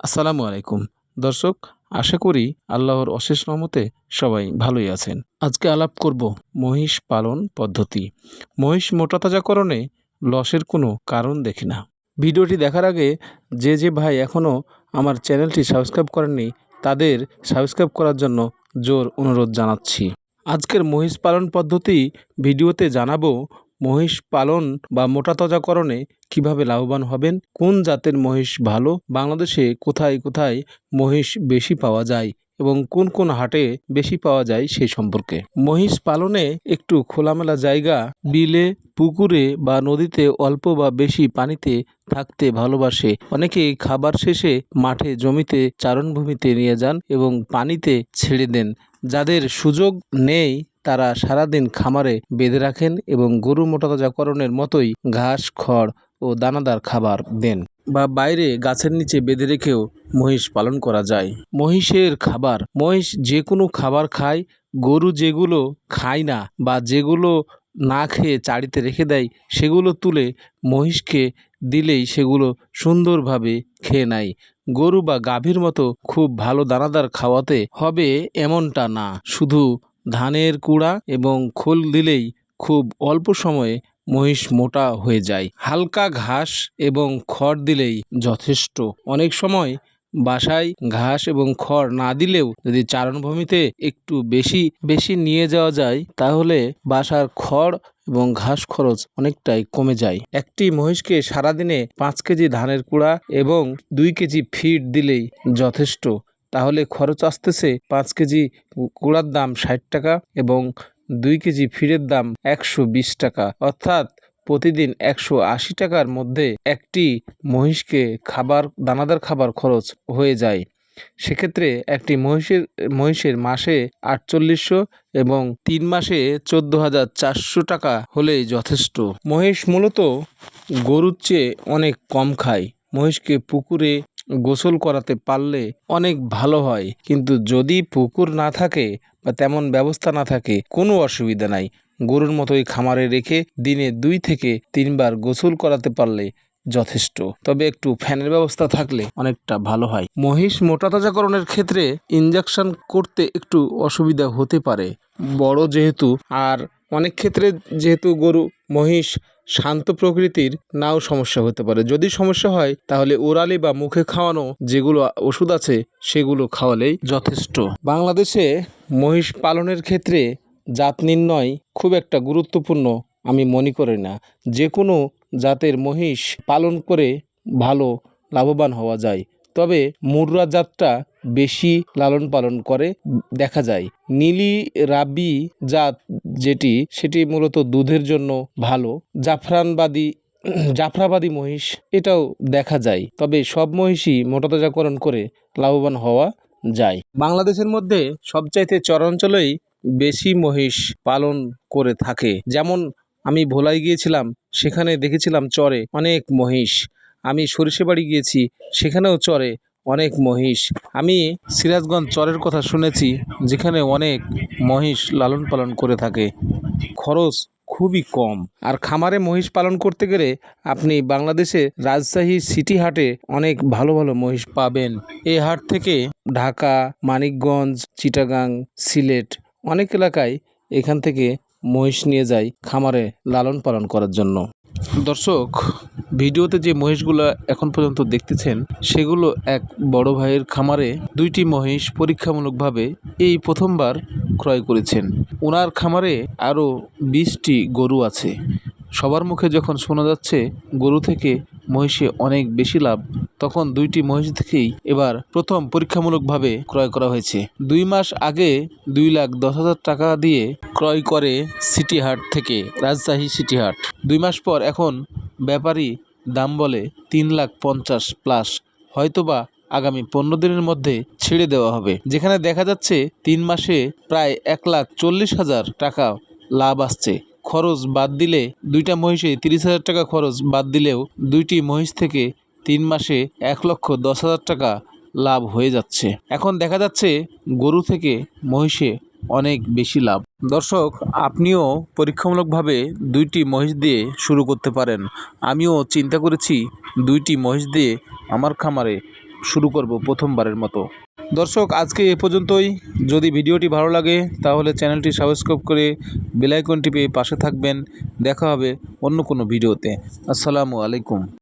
আসসালামু আলাইকুম। দর্শক, আশা করি আল্লাহর অশেষ রহমতে সবাই ভালোই আছেন। আজকে আলাপ করব মহিষ পালন পদ্ধতি। মহিষ মোটাতাজাকরণে লসের কোনো কারণ দেখি না। ভিডিওটি দেখার আগে যে যে ভাই এখনও আমার চ্যানেলটি সাবস্ক্রাইব করেননি, তাদের সাবস্ক্রাইব করার জন্য জোর অনুরোধ জানাচ্ছি। আজকের মহিষ পালন পদ্ধতি ভিডিওতে জানাব মহিষ পালন বা মোটাতাজাকরণে কীভাবে লাভবান হবেন, কোন জাতের মহিষ ভালো, বাংলাদেশে কোথায় কোথায় মহিষ বেশি পাওয়া যায় এবং কোন কোন হাটে বেশি পাওয়া যায় সে সম্পর্কে। মহিষ পালনে একটু খোলামেলা জায়গা, বিলে, পুকুরে বা নদীতে অল্প বা বেশি পানিতে থাকতে ভালোবাসে। অনেকেই খাবার শেষে মাঠে জমিতে চারণভূমিতে নিয়ে যান এবং পানিতে ছেড়ে দেন। যাদের সুযোগ নেই, তারা সারাদিন খামারে বেঁধে রাখেন এবং গরু মোটাতাজাকরণের মতোই ঘাস, খড় ও দানাদার খাবার দেন বা বাইরে গাছের নিচে বেঁধে রেখেও মহিষ পালন করা যায়। মহিষের খাবার, মহিষ যে কোনো খাবার খায়, গরু যেগুলো খায় না বা যেগুলো না খেয়ে চাড়িতে রেখে দেয়, সেগুলো তুলে মহিষকে দিলেই সেগুলো সুন্দরভাবে খেয়ে নেয়। গরু বা গাভীর মতো খুব ভালো দানাদার খাওয়াতে হবে এমনটা না। শুধু ধানের কুড়া এবং খোল দিলেই খুব অল্প সময়ে মহিষ মোটা হয়ে যায়। হালকা ঘাস এবং খড় দিলেই যথেষ্ট। অনেক সময় বাসায় ঘাস এবং খড় না দিলেও যদি চারণভূমিতে একটু বেশি বেশি নিয়ে যাওয়া যায়, তাহলে বাসার খড় এবং ঘাস খরচ অনেকটাই কমে যায়। একটি মহিষকে সারাদিনে পাঁচ কেজি ধানের কুড়া এবং দুই কেজি ফিড দিলেই যথেষ্ট। তাহলে খরচ আসতেছে পাঁচ কেজি কুড়ার দাম ষাট টাকা এবং দুই কেজি ফিডের দাম একশো বিশ টাকা। অর্থাৎ প্রতিদিন একশো আশি টাকার মধ্যে একটি মহিষকে খাবার, দানাদার খাবার খরচ হয়ে যায়। সেক্ষেত্রে একটি মহিষের মহিষের মাসে আটচল্লিশশো এবং তিন মাসে চোদ্দ হাজার চারশো টাকা হলেই যথেষ্ট। মহিষ মূলত গরুর চেয়ে অনেক কম খায়। মহিষকে পুকুরে গোসল করাতে পারলে অনেক ভালো হয়। কিন্তু যদি পুকুর না থাকে বা তেমন ব্যবস্থা না থাকে, কোনো অসুবিধা নাই। গরুর মতোই খামারে রেখে দিনে দুই থেকে তিনবার গোসল করাতে পারলে যথেষ্ট। তবে একটু ফ্যানের ব্যবস্থা থাকলে অনেকটা ভালো হয়। মহিষ মোটাতাজাকরণের ক্ষেত্রে ইঞ্জেকশন করতে একটু অসুবিধা হতে পারে। বড় যেহেতু, আর অনেক ক্ষেত্রে যেহেতু গরু, মহিষ শান্ত প্রকৃতির নাও সমস্যা হতে পারে। যদি সমস্যা হয়, তাহলে ওরালি বা মুখে খাওয়ানো যেগুলো ওষুধ আছে, সেগুলো খাওয়ালেই যথেষ্ট। বাংলাদেশে মহিষ পালনের ক্ষেত্রে জাত নির্ণয় খুব একটা গুরুত্বপূর্ণ আমি মনে করি না। যে কোনো জাতের মহিষ পালন করে ভালো লাভবান হওয়া যায়। তবে মুর্রা জাতটা বেশি লালন পালন করে, দেখা যায়। নীলি রাবি জাত যেটি, সেটি মূলত দুধের জন্য ভালো। জাফরানবাদী, জাফরাবাদী মহিষ, এটাও দেখা যায়। তবে সব মহিষই মোটাতাজাকরণ করে লাভবান হওয়া যায়। বাংলাদেশের মধ্যে সবচাইতে চরাঞ্চলেই বেশি মহিষ পালন করে থাকে। যেমন আমি ভোলাই গিয়েছিলাম, সেখানে দেখেছিলাম চরে অনেক মহিষ। আমি সরিষেবাড়ি গিয়েছি, সেখানেও চরে অনেক মহিষ। আমি সিরাজগঞ্জ চরের কথা শুনেছি, যেখানে অনেক মহিষ লালন পালন করে থাকে। খরচ খুবই কম। আর খামারে মহিষ পালন করতে গেলে আপনি বাংলাদেশে রাজশাহী সিটি হাটে অনেক ভালো ভালো মহিষ পাবেন। এই হাট থেকে ঢাকা, মানিকগঞ্জ, চিটাগাং, সিলেট অনেক এলাকায় এখান থেকে মহিষ নিয়ে যায় খামারে লালন পালন করার জন্য। দর্শক ভিডিওতে যে মহিষগুলো এখন পর্যন্ত দেখতেছেন, সেগুলো এক বড় ভাইয়ের খামারে দুইটি মহিষ পরীক্ষামূলকভাবে এই প্রথমবার ক্রয় করেছেন। ওনার খামারে আরও বিশটি গরু আছে। সবার মুখে যখন শোনা যাচ্ছে গরু থেকে মহিষে অনেক বেশি লাভ, তখন দুইটি মহিষ থেকেই এবার প্রথম পরীক্ষামূলকভাবে ক্রয় করা হয়েছে। দুই মাস আগে দুই লাখ দশ হাজার টাকা দিয়ে ক্রয় করে সিটি হাট থেকে রাজশাহী সিটি হাট দুই মাস পর এখন ব্যাপারী দাম বলে তিন লাখ পঞ্চাশ প্লাস। হয়তোবা আগামী পনেরো দিনের মধ্যে ছেড়ে দেওয়া হবে। যেখানে দেখা যাচ্ছে তিন মাসে প্রায় এক লাখ চল্লিশ হাজার টাকা লাভ আসছে। খরচ বাদ দিলে দুইটা মহিষে তিরিশ হাজার টাকা খরচ বাদ দিলেও দুইটি মহিষ থেকে তিন মাসে এক লক্ষ দশ হাজার টাকা লাভ হয়ে যাচ্ছে। এখন দেখা যাচ্ছে গরু থেকে মহিষে অনেক বেশি লাভ। দর্শক, আপনিও পরীক্ষামূলকভাবে দুইটি মহিষ দিয়ে শুরু করতে পারেন। আমিও চিন্তা করেছি দুইটি মহিষ দিয়ে আমার খামারে শুরু করব প্রথমবারের মতো। দর্শক, আজকে এ পর্যন্তই। যদি ভিডিওটি ভালো লাগে, তাহলে চ্যানেলটি সাবস্ক্রাইব করে বেলাইকনটি পেয়ে পাশে থাকবেন। দেখা হবে অন্য কোনো ভিডিওতে। আসসালামু আলাইকুম।